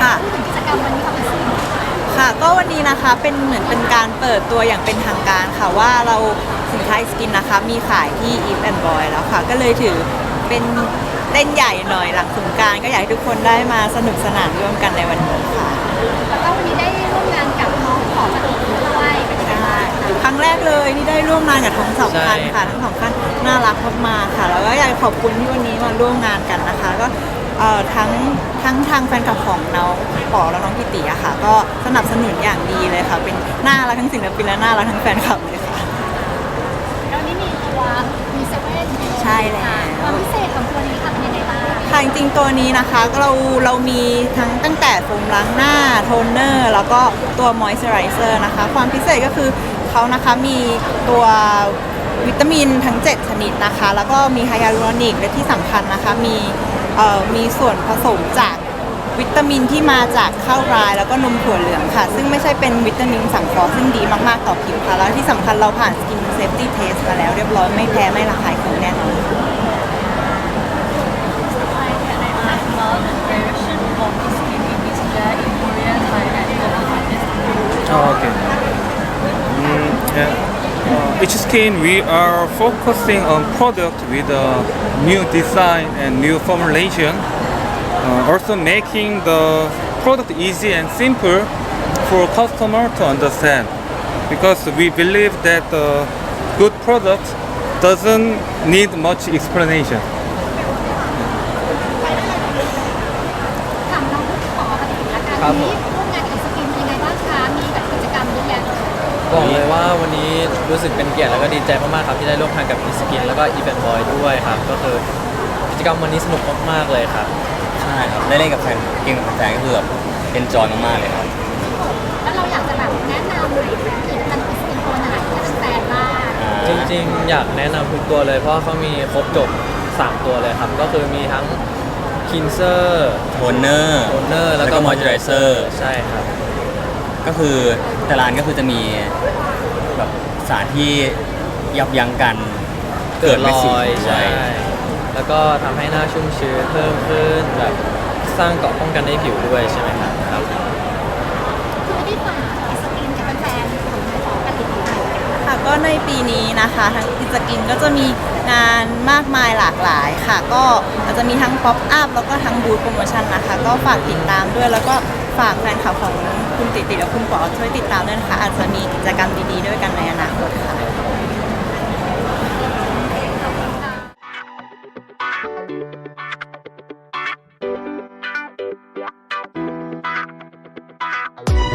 ค่ะกิจกรรมวันนี้ค่ะเป็นสิ่งค่ะ ก็วันนี้นะคะเป็นเหมือนเป็นการเปิดตัวอย่างเป็นทางการค่ะว่าเราสินค้าสกินนะคะ มีขายที่ e v and Boy แล้วค่ะ ก็เลยถือเป็นเล่นใหญ่หน่อยหลังสงการก็อยากให้ทุกคนได้มาสนุกสนานร่วมกันในวันนี้ค่ะแล้วก็วันนี้ได้ร่วมงานกับน้องของปนด้วยเป็นยังงบ้างคะครั้งแรกเลยที่ได้ร่วมงานกับทั้งสองท่านค่ะ ทั้งสองท่านน่ารักมากๆค่ะ แล้วก็อยากขอบคุณที่วันนี้มาร่วมงานกันนะคะก็ เอ่อทั้งทั้งทางแฟนคลับของน้องปอและน้องพิติอะค่ะ ก็สนับสนุนอย่างดีเลยค่ะ เป็นน่ารักทั้งศิลปินและน่ารักทั้งแฟนคลับเลยค่ะ แล้ววันนี้มีตัวมีเซเว่นใช่แล้ว ความพิเศษของตัวนี้ค่ะเป็นยังไงบ้างค่ะจริงๆตัวนี้นะคะเราเรามีทั้งตั้งแต่โฟมล้างหน้าโทนเนอร์ แล้วก็ตัวมอยส์เจอไรเซอร์นะคะ ความพิเศษก็คือเขานะคะมีตัววิตามินทั้ง 7 ชนิดนะคะ แล้วก็มีไฮยาลูรอนิกและที่สำคัญนะคะ มี เอ่อมีส่วนผสมจากวิตามินที่มาจากข้าวรายแล้วก็นมถั่วเหลืองค่ะ ซึ่งไม่ใช่เป็นวิตามินสังเคราะห์ซึ่งดีมาก ๆ ต่อผิวค่ะ แล้วที่สำคัญเราผ่านสกินเซฟตี้เทสมาแล้วเรียบร้อยไม่แพ้ไม่ระคายเคือง Uh, each skin we are focusing on product with a new design and new formulation. Uh, also making the product easy and simple for customer to understand. Because we believe that the good product doesn't need much explanation. ถามน้องขอปฏิละกัน ครับ วันนี้ร่วมงานกับสกินเป็นยังไงบ้างคะมีแบบกิจกรรมเยอะแยะเลย บอกเลยว่าวันนี้ รู้สึกเป็นเกียรติแล้วก็ดีใจมากๆครับที่ได้ร่วมงานกับอีสกินแล้วก็อีเวนต์บอยด้วยครับ ก็คือกิจกรรมวันนี้สนุกมากๆเลยครับ ใช่ครับได้เล่นกับแฟนเกมกับแฟนก็คือแบบเอนจอยมากๆเลยครับ แล้วเราอยากจะแบบแนะนำผลิตภัณฑ์เป็นสกินตัวไหนให้เป็นแฟนบ้างจริงๆ อยากแนะนำทุกตัวเลยเพราะว่าเขามีครบจบ 3 ตัวเลยครับ ก็คือมีทั้งคินเซอร์โทนเนอร์โทนเนอร์แล้วก็มอยเจอไรเซอร์ ใช่ครับ ก็คือแต่ละร้านก็คือจะมีแบบ สารที่ยับยั้งกันเกิดรไม่อสิยใช่ แล้วก็ทำให้หน้าชุ่มชื้นเพิ่มขึ้นแบบสร้างเกราะป้องกันในผิวด้วยใช่ไหมครับครับคือที่ฝากสกินกับแฟนๆของของผลิตภัณฑ์ค่ะก็ในปีนี้นะคะทางอิสกินก็จะมีงานมากมายหลากหลายค่ะ ก็อาจจะมีทั้งป๊อปอัพแล้วก็ทั้งบูธโปรโมชั่นนะคะ ก็ฝากติดตามด้วย แล้วก็ฝากแฟนคลับของคุณติติและคุณปอช่วยติดตามด้วยนะคะอาจจะมีกิจกรรมดีๆด้วยกันในอนา